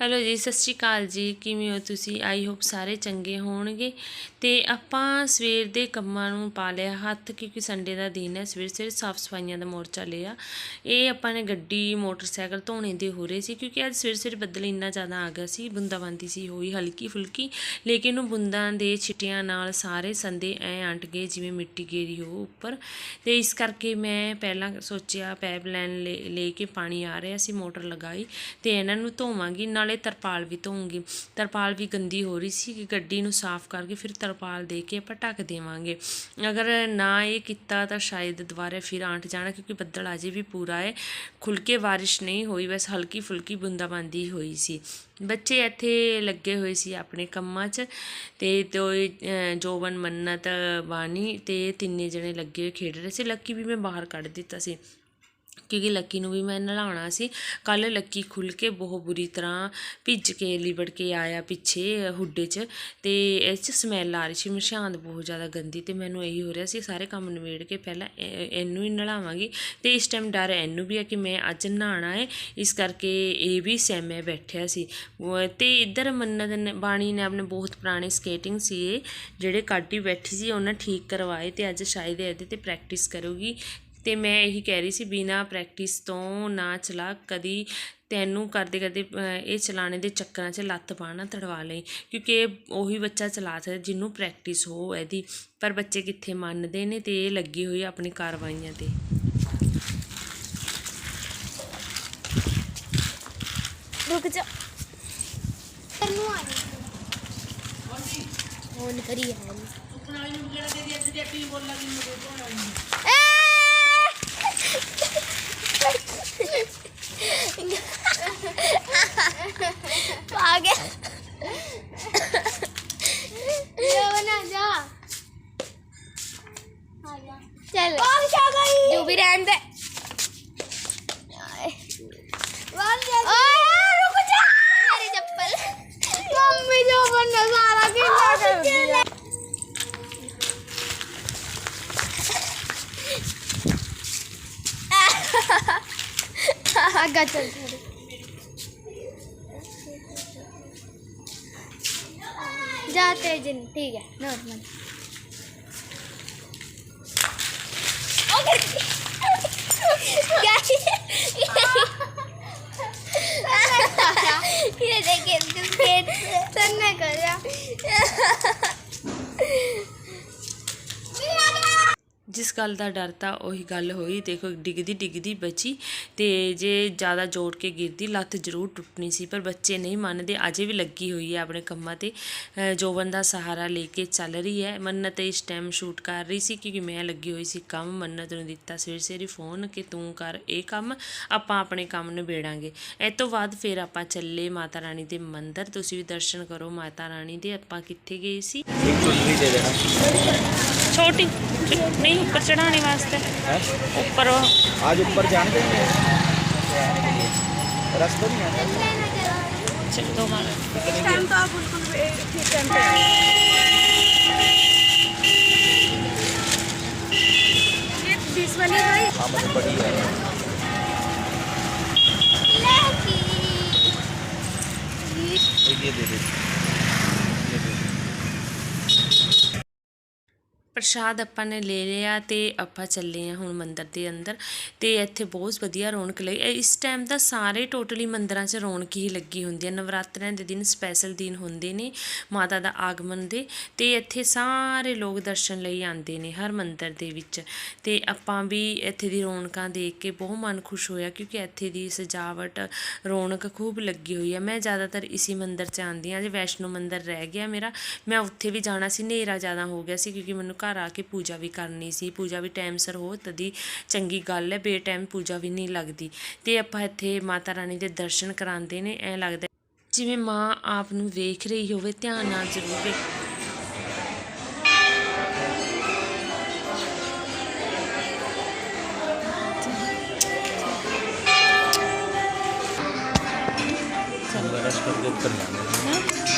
Hello ਜੀ, ਸਤਿ ਸ਼੍ਰੀ ਅਕਾਲ ਜੀ। ਕਿਵੇਂ ਹੋ ਤੁਸੀਂ? ਆਈ ਹੋਪ ਸਾਰੇ ਚੰਗੇ ਹੋਣਗੇ। ਤੇ ਆਪਾਂ ਸਵੇਰ ਦੇ ਕੰਮਾਂ ਨੂੰ ਪਾ ਲਿਆ ਹੱਥ, ਕਿਉਂਕਿ ਸੰਡੇ ਦਾ ਦਿਨ ਹੈ। ਸਵੇਰ ਸਵੇਰ ਸਾਫ਼ ਸਫਾਈਆਂ ਦਾ ਮੋਰਚਾ ਲਿਆ। ਇਹ ਆਪਾਂ ਨੇ ਗੱਡੀ, ਮੋਟਰਸਾਈਕਲ ਧੋਣੇ ਦੇ ਹੋ ਰਹੇ ਸੀ, ਕਿਉਂਕਿ ਅੱਜ ਸਵੇਰ ਸਵੇਰ ਬੱਦਲ ਇੰਨਾ ਜ਼ਿਆਦਾ ਆ ਗਿਆ ਸੀ। ਬੂੰਦਾਬਾਂਦੀ ਸੀ ਹੋਈ, ਹਲਕੀ ਫੁਲਕੀ। ਲੇਕਿਨ ਉਹ ਬੂੰਦਾਂ ਦੇ ਛਿੱਟਿਆਂ ਨਾਲ ਸਾਰੇ ਸੰਦੇ ਐ ਅੰਟ ਗਏ, ਜਿਵੇਂ ਮਿੱਟੀ ਗੇਰੀ ਹੋ ਉੱਪਰ। ਤੇ ਇਸ ਕਰਕੇ ਮੈਂ ਪਹਿਲਾਂ ਸੋਚਿਆ, ਪੈਪ ਲਾਈਨ ਲੈ ਲੈ ਕੇ ਪਾਣੀ ਆ ਰਿਹਾ ਸੀ, ਮੋਟਰ ਲਗਾਈ। ਤੇ ਇਹਨਾਂ ਨੂੰ ਧੋਵਾਂਗੀ। ਨਾਲ ਤਰਪਾਲ ਵੀ ਧੋਵਾਂਗੀ ਤਰਪਾਲ ਵੀ ਗੰਦੀ ਹੋ ਰਹੀ ਸੀ ਕਿ ਗੱਡੀ ਨੂੰ ਸਾਫ਼ ਕਰਕੇ ਫਿਰ ਤਰਪਾਲ ਦੇ ਕੇ ਆਪਾਂ ਢੱਕ ਦੇਵਾਂਗੇ। ਅਗਰ ਨਾ ਇਹ ਕੀਤਾ ਤਾਂ ਸ਼ਾਇਦ ਦੁਬਾਰਾ ਫਿਰ ਆਂਟ ਜਾਣਾ ਕਿਉਂਕਿ ਬੱਦਲ ਅਜੇ ਵੀ ਪੂਰਾ ਹੈ। ਖੁੱਲ ਕੇ ਬਾਰਿਸ਼ ਨਹੀਂ ਹੋਈ, ਬਸ ਹਲਕੀ ਫੁਲਕੀ ਬੂੰਦਾਬਾਂਦੀ ਹੋਈ ਸੀ। ਬੱਚੇ ਇੱਥੇ ਲੱਗੇ ਹੋਏ ਸੀ ਆਪਣੇ ਕੰਮਾਂ 'ਚ ਤੇ ਤੋ ਜੋਬਨ, ਮੰਨਤ, ਬਾਣੀ ਤੇ ਤਿੰਨੇ ਜਣੇ ਲੱਗੇ ਹੋਏ ਖੇਡ ਰਹੇ ਸੀ। ਲੱਕੀ ਵੀ ਮੈਂ ਬਾਹਰ ਕੱਢ ਦਿੱਤਾ ਸੀ। ਕਿਉਂਕਿ ਲੱਕੀ ਨੂੰ ਵੀ ਮੈਂ ਨਲਾਉਣਾ ਸੀ। ਕੱਲ ਲੱਕੀ ਖੁੱਲ ਕੇ ਬਹੁਤ ਬੁਰੀ ਤਰ੍ਹਾਂ ਭਿੱਜ ਕੇ ਲਿਬੜ ਕੇ ਆਇਆ ਪਿੱਛੇ ਹੁੱਡੇ 'ਚ ਤੇ ਇਸ 'ਚ ਸਮੈਲ ਆ ਰਹੀ ਸੀ। ਮਸ਼ਾਂਦ ਬਹੁਤ ਜ਼ਿਆਦਾ ਗੰਦੀ ਤੇ ਮੈਨੂੰ ਇਹੀ ਹੋ ਰਿਹਾ ਸੀ, ਸਾਰੇ ਕੰਮ ਨਿਬੇੜ ਕੇ ਪਹਿਲਾਂ ਇਹ- ਇਹਨੂੰ ਹੀ ਨਲਾਵਾਂਗੀ। ਤੇ ਇਸ ਟਾਈਮ ਡਰ ਇਹਨੂੰ ਵੀ ਹੈ ਕਿ ਮੈਂ ਅੱਜ ਨਹਾਣਾ ਹੈ ਇਸ ਕਰਕੇ ਇਹ ਵੀ ਸਹਿਮੇ ਬੈਠਿਆ ਸੀ। ਉਹ ਤੇ ਇੱਧਰ ਮੰਨਤ ਨੇ, ਬਾਣੀ ਨੇ ਆਪਣੇ ਬਹੁਤ ਪੁਰਾਣੇ ਸਕੇਟਿੰਗ ਸੀ ਇਹ ਜਿਹੜੇ ਕਾਟੀ ਬੈਠੀ ਸੀ, ਉਹਨਾਂ ਠੀਕ ਕਰਵਾਏ ਤੇ ਅੱਜ ਸ਼ਾਇਦ ਇਹਦੇ ਤੇ ਪ੍ਰੈਕਟਿਸ ਕਰੂਗੀ। ਅਤੇ ਮੈਂ ਇਹੀ ਕਹਿ ਰਹੀ ਸੀ ਬਿਨਾਂ ਪ੍ਰੈਕਟਿਸ ਤੋਂ ਨਾ ਚਲਾ ਕਦੀ ਤੈਨੂੰ ਕਰਦੇ ਕਰਦੇ ਇਹ ਚਲਾਣੇ ਦੇ ਚੱਕਰਾਂ 'ਚ ਲੱਤ ਬਾਂਹ ਨਾ ਤੜਵਾ ਲਈ। ਕਿਉਂਕਿ ਇਹ ਉਹੀ ਬੱਚਾ ਚਲਾ ਸਕਦਾ ਜਿਹਨੂੰ ਪ੍ਰੈਕਟਿਸ ਹੋ ਇਹਦੀ। ਪਰ ਬੱਚੇ ਕਿੱਥੇ ਮੰਨਦੇ ਨੇ ਅਤੇ ਇਹ ਲੱਗੀ ਹੋਈ ਆਪਣੀ ਕਾਰਵਾਈਆਂ 'ਤੇ। ਰੁਕ ਜਾ। ਤੈਨੂੰ ਆ ਨਹੀਂ ਕਰੀ ਹੈ। ਉਪਰ ਵਾਲੀ ਨੂੰ ਕਿਹੜਾ ਦੇ ਦੀ ਅੱਜ ਤੇ ਐਕਟਿਵ ਬੋਲ ਲੱਗੀ ਮੈਨੂੰ ਕੋਈ ਕੋਣ ਆਈ है आ गया जा बना जा चल जो भी रहने दे ओए, रुक जा मेरी चप्पल मम्मी जो बनना सारा गिल्ला कर दिया आगा चल जाते जिन ठीक है नॉर्मल ये देखिए ਗੱਲ ਦਾ ਡਰ ਤਾਂ ਉਹੀ ਗੱਲ ਹੋਈ, ਦੇਖੋ ਡਿੱਗਦੀ ਡਿੱਗਦੀ ਬਚੀ ਤੇ ਜੇ ਜ਼ਿਆਦਾ ਜੋੜ ਕੇ ਗਿਰਦੀ, ਲੱਤ ਜ਼ਰੂਰ ਟੁੱਟਣੀ ਸੀ, ਪਰ ਬੱਚੇ ਨਹੀਂ ਮੰਨਦੇ, ਅਜੇ ਵੀ ਲੱਗੀ ਹੋਈ ਹੈ ਆਪਣੇ ਕੰਮਾਂ ਤੇ। ਅਹ ਜੋਬਨ ਦਾ ਸਹਾਰਾ ਲੈ ਕੇ ਚੱਲ ਰਹੀ ਹੈ। ਮੰਨਤ ਇਸ ਟਾਈਮ ਸ਼ੂਟ ਕਰ ਰਹੀ ਸੀ ਕਿਉਂਕਿ ਮੈਂ ਲੱਗੀ ਹੋਈ ਸੀ ਕੰਮ, ਮੰਨਤ ਨੂੰ ਦਿੱਤਾ ਸਵੇਰ ਸਵੇਰੇ ਫੋਨ ਕਿ ਤੂੰ ਕਰ ਇਹ ਕੰਮ, ਆਪਾਂ ਆਪਣੇ ਕੰਮ ਨਿਬੇੜਾਂਗੇ। ਇਹ ਤੋਂ ਬਾਅਦ ਫਿਰ ਆਪਾਂ ਚੱਲੇ ਮਾਤਾ ਰਾਣੀ ਦੇ ਮੰਦਿਰ, ਤੁਸੀਂ ਵੀ ਦਰਸ਼ਨ ਕਰੋ ਮਾਤਾ ਰਾਣੀ ਦੇ, ਆਪਾਂ ਕਿੱਥੇ ਗਏ ਸੀ? छोटी नहीं ऊपर चढ़ाने वास्ते ऊपर आज ऊपर जाने देंगे रास्ता नहीं आता चलो दो मार इस टाइम तो आप बिल्कुल ठीक टाइम पे ਪ੍ਰਸ਼ਾਦ ਆਪਾਂ ਨੇ ਲੈ ਲਿਆ ਤੇ ਆਪਾਂ ਚੱਲੇ ਆ ਹੁਣ ਮੰਦਿਰ ਦੇ ਅੰਦਰ ਤੇ ਇੱਥੇ ਬਹੁਤ ਵਧੀਆ ਰੌਣਕ ਲਈ। ਇਸ ਟਾਈਮ ਤਾਂ ਸਾਰੇ ਟੋਟਲੀ ਮੰਦਿਰਾਂ 'ਚ ਰੌਣਕ ਹੀ ਲੱਗੀ ਹੁੰਦੀ ਹੈ। ਨਵਰਾਤਰਿਆਂ ਦੇ ਦਿਨ ਸਪੈਸ਼ਲ ਦਿਨ ਹੁੰਦੇ ਨੇ ਮਾਤਾ ਦਾ ਆਗਮਨ ਦੇ ਤੇ ਇੱਥੇ ਸਾਰੇ ਲੋਕ ਦਰਸ਼ਨ ਲਈ ਆਉਂਦੇ ਨੇ ਹਰ ਮੰਦਿਰ ਦੇ ਵਿੱਚ। ਤੇ ਆਪਾਂ ਵੀ ਇੱਥੇ ਦੀ ਰੌਣਕਾਂ ਦੇਖ ਕੇ ਬਹੁਤ ਮਨ ਖੁਸ਼ ਹੋਇਆ ਕਿਉਂਕਿ ਇੱਥੇ ਦੀ ਸਜਾਵਟ, ਰੌਣਕ ਖੂਬ ਲੱਗੀ ਹੋਈ ਹੈ। ਮੈਂ ਜ਼ਿਆਦਾਤਰ ਇਸੀ ਮੰਦਿਰ 'ਚ ਆਉਂਦੀ ਹਾਂ। ਜੇ ਵੈਸ਼ਨੋ ਮੰਦਿਰ ਰਹਿ ਗਿਆ ਮੇਰਾ। ਮੈਂ ਉੱਥੇ ਵੀ ਜਾਣਾ ਸੀ। ਹਨੇਰਾ ਜ਼ਿਆਦਾ ਹੋ ਗਿਆ ਸੀ ਕਿਉਂਕਿ ਮੈਨੂੰ ਘਰ ਆ ਕੇ ਪੂਜਾ ਵੀ ਕਰਨੀ ਸੀ, ਪੂਜਾ ਵੀ ਟਾਈਮ ਸਰ ਹੋ ਤਦੀ ਚੰਗੀ ਗੱਲ ਹੈ, ਬੇਟਾਈਮ ਪੂਜਾ ਵੀ ਨਹੀਂ ਲੱਗਦੀ। ਤੇ ਆਪਾਂ ਇੱਥੇ ਮਾਤਾ ਰਾਣੀ ਦੇ ਦਰਸ਼ਨ ਕਰਾਉਂਦੇ ਨੇ, ਐ ਲੱਗਦਾ ਜਿਵੇਂ ਮਾਂ ਆਪ ਨੂੰ ਵੇਖ ਰਹੀ ਹੋਵੇ, ਧਿਆਨ ਨਾਲ ਜ਼ਰੂਰ ਵੇਖ। Gracias por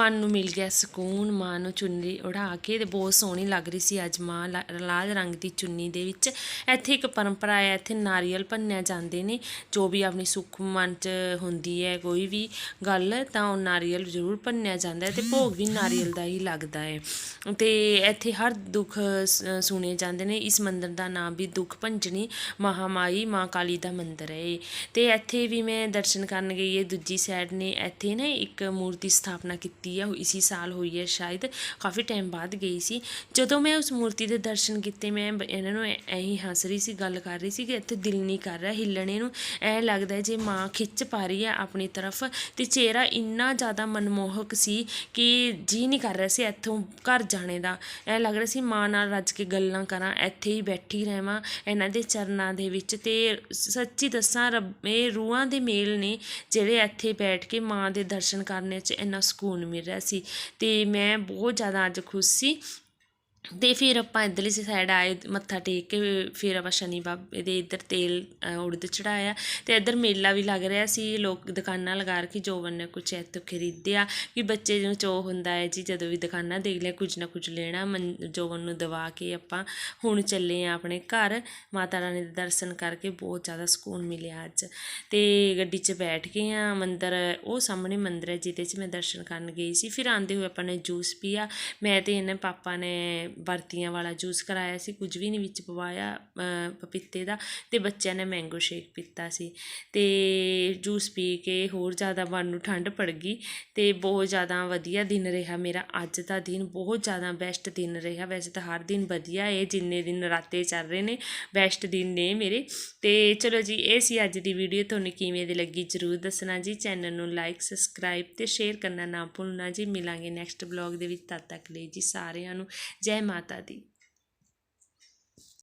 ਮਨ ਨੂੰ ਮਿਲ ਗਿਆ, ਸਕੂਨ ਮਾਂ ਨੂੰ ਚੁੰਨੀ ਉੜਾ ਕੇ ਤੇ ਬਹੁਤ ਸੋਹਣੀ ਲੱਗ ਰਹੀ ਸੀ ਅੱਜ ਮਾਂ, ਲਾ- ਲਾਲ ਰੰਗ ਦੀ ਚੁੰਨੀ ਦੇ ਵਿੱਚ। ਇੱਥੇ ਇੱਕ ਪਰੰਪਰਾ ਹੈ, ਇੱਥੇ ਨਾਰੀਅਲ ਭੰਨਿਆ ਜਾਂਦੇ ਨੇ। ਜੋ ਵੀ ਆਪਣੀ ਸੁੱਖ ਮਨ 'ਚ ਹੁੰਦੀ ਹੈ, ਕੋਈ ਵੀ ਗੱਲ, ਤਾਂ ਉਹ ਨਾਰੀਅਲ ਜ਼ਰੂਰ ਭੰਨਿਆ ਜਾਂਦਾ ਹੈ ਤੇ ਭੋਗ ਵੀ ਨਾਰੀਅਲ ਦਾ ਹੀ ਲੱਗਦਾ ਹੈ। ਤੇ ਇੱਥੇ ਹਰ ਦੁੱਖ ਸੁਣੇ ਜਾਂਦੇ ਨੇ। ਇਸ ਮੰਦਿਰ ਦਾ ਨਾਮ ਵੀ ਦੁੱਖ ਭੰਜਣੀ ਮਹਾਮਾਈ, ਮਾਂ ਕਾਲੀ ਦਾ ਮੰਦਿਰ ਹੈ। ਇਹ। ਤੇ ਇੱਥੇ ਵੀ ਮੈਂ ਦਰਸ਼ਨ ਕਰਨ ਗਈ ਹੈ, ਦੂਜੀ ਸਾਈਡ ਨੇ ਇੱਥੇ ਨਾ ਇੱਕ ਮੂਰਤੀ ਸਥਾਪਨਾ ਕੀਤੀ ਹੈ ਉਹ ਇਸੀ ਸਾਲ ਹੋਈ ਹੈ ਸ਼ਾਇਦ, ਕਾਫੀ ਟਾਈਮ ਬਾਅਦ ਗਈ ਸੀ। ਜਦੋਂ ਮੈਂ ਉਸ ਮੂਰਤੀ ਦੇ ਦਰਸ਼ਨ ਕੀਤੇ, ਮੈਂ ਇਹਨਾਂ ਨੂੰ ਐ ਹੀ ਹੱਸ ਰਹੀ ਸੀ, ਗੱਲ ਕਰ ਰਹੀ ਸੀ ਕਿ ਇੱਥੇ ਦਿਲ ਨਹੀਂ ਕਰ ਰਿਹਾ ਹਿੱਲਣੇ ਨੂੰ। ਐ ਲੱਗਦਾ ਜੇ ਮਾਂ ਖਿੱਚ ਪਾ ਰਹੀ ਹੈ ਆਪਣੀ ਤਰਫ, ਤੇ ਚਿਹਰਾ ਇੰਨਾ ਜ਼ਿਆਦਾ ਮਨਮੋਹਕ ਸੀ ਕਿ ਜੀ ਨਹੀਂ ਕਰ ਰਿਹਾ ਸੀ ਇੱਥੋਂ ਘਰ ਜਾਣੇ ਦਾ। ਐ ਲੱਗ ਰਿਹਾ ਸੀ ਮਾਂ ਨਾਲ ਰੱਜ ਕੇ ਗੱਲਾਂ ਕਰਾਂ, ਇੱਥੇ ਹੀ ਬੈਠੀ ਰਹਿਵਾਂ ਇਹਨਾਂ ਦੇ ਚਰਨਾਂ ਦੇ ਵਿੱਚ। ਤੇ ਸੱਚੀ ਦੱਸਾਂ, ਰੱਬ, ਇਹ ਰੂਹਾਂ ਦੇ ਮੇਲ ਨੇ ਜਿਹੜੇ ਇੱਥੇ ਬੈਠ ਕੇ ਮਾਂ ਦੇ ਦਰਸ਼ਨ ਕਰਨੇ 'ਚ ਇੰਨਾ ਸਕੂਨ ਮਿਲਿਆ। ਮਿਲ ਰਿਹਾ ਸੀ ਤੇ ਮੈਂ ਬਹੁਤ ਜ਼ਿਆਦਾ ਅੱਜ ਖੁਸ਼ ਸੀ ਅਤੇ ਫਿਰ ਆਪਾਂ ਇੱਧਰਲੀ ਸਾਈਡ ਆਏ, ਮੱਥਾ ਟੇਕ ਕੇ ਫਿਰ ਆਪਾਂ ਸ਼ਨੀ ਬਾਬੇ ਦੇ ਇੱਧਰ ਤੇਲ ਉੜਦ ਚੜਾਇਆ ਅਤੇ ਇੱਧਰ ਮੇਲਾ ਵੀ ਲੱਗ ਰਿਹਾ ਸੀ, ਲੋਕ ਦੁਕਾਨਾਂ ਲਗਾ ਕੇ ਜੋਬਨ ਨੇ ਕੁਛ ਇੱਥੋਂ ਖਰੀਦਿਆ, ਵੀ ਬੱਚੇ ਨੂੰ ਚੋ ਹੁੰਦਾ ਹੈ ਜੀ, ਜਦੋਂ ਵੀ ਦੁਕਾਨਾਂ ਦੇਖ ਲਿਆ ਕੁਝ ਨਾ ਕੁਝ ਲੈਣਾ ਮਨ ਜੋਬਨ ਨੂੰ ਦਵਾ ਕੇ ਆਪਾਂ ਹੁਣ ਚੱਲੇ ਆ ਆਪਣੇ ਘਰ, ਮਾਤਾ ਰਾਣੀ ਦੇ ਦਰਸ਼ਨ ਕਰਕੇ ਬਹੁਤ ਜ਼ਿਆਦਾ ਸਕੂਨ ਮਿਲਿਆ ਅੱਜ। ਅਤੇ ਗੱਡੀ 'ਚ ਬੈਠ ਗਏ ਆ ਮੰਦਰ, ਉਹ ਸਾਹਮਣੇ ਮੰਦਰ ਹੈ, ਜਿਹਦੇ 'ਚ ਮੈਂ ਦਰਸ਼ਨ ਕਰਨ ਗਈ ਸੀ, ਫਿਰ ਆਉਂਦੇ ਹੋਏ ਆਪਾਂ ਨੇ ਜੂਸ ਪੀਆ, ਮੈਂ ਤੇ ਇਹਨਾਂ ਪਾਪਾ ਨੇ ਵਰਤੀਆਂ ਵਾਲਾ ਜੂਸ ਕਰਾਇਆ ਸੀ, ਕੁਝ ਵੀ ਨਹੀਂ ਵਿੱਚ ਪਵਾਇਆ ਪਪੀਤੇ ਦਾ, ਤੇ ਬੱਚਿਆਂ ਨੇ ਮੈਂਗੋ ਸ਼ੇਕ ਪੀਤਾ ਸੀ। ਤੇ ਜੂਸ ਪੀ ਕੇ ਹੋਰ ਜ਼ਿਆਦਾ ਮਨ ਨੂੰ ਠੰਡ ਪੜ ਗਈ, ਤੇ ਬਹੁਤ ਜ਼ਿਆਦਾ ਵਧੀਆ ਦਿਨ ਰਿਹਾ ਮੇਰਾ। ਅੱਜ ਦਾ ਦਿਨ ਬਹੁਤ ਜ਼ਿਆਦਾ ਬੈਸਟ ਦਿਨ ਰਿਹਾ। ਵੈਸੇ ਤਾਂ ਹਰ ਦਿਨ ਵਧੀਆ ਹੈ ਜਿੰਨੇ ਦਿਨ ਰਾਤੇ ਚੱਲ ਰਹੇ ਨੇ ਬੈਸਟ ਦਿਨ ਨੇ ਮੇਰੇ। ਤੇ ਚਲੋ ਜੀ, ਇਹ ਸੀ ਅੱਜ ਦੀ ਵੀਡੀਓ ਤੁਹਾਨੂੰ ਕਿਵੇਂ ਦੀ ਲੱਗੀ ਜਰੂਰ ਦੱਸਣਾ ਜੀ। ਚੈਨਲ ਨੂੰ ਲਾਈਕ ਸਬਸਕ੍ਰਾਈਬ ਤੇ ਸ਼ੇਅਰ ਕਰਨਾ ਨਾ ਭੁੱਲਣਾ ਜੀ। ਮਿਲਾਂਗੇ ਨੈਕਸਟ ਬਲੌਗ ਦੇ ਵਿੱਚ। ਤਦ ਤੱਕ ਲਈ ਜੀ ਸਾਰਿਆਂ ਨੂੰ। ਜੈ ਜੈ ਮਾਤਾ ਦੀ।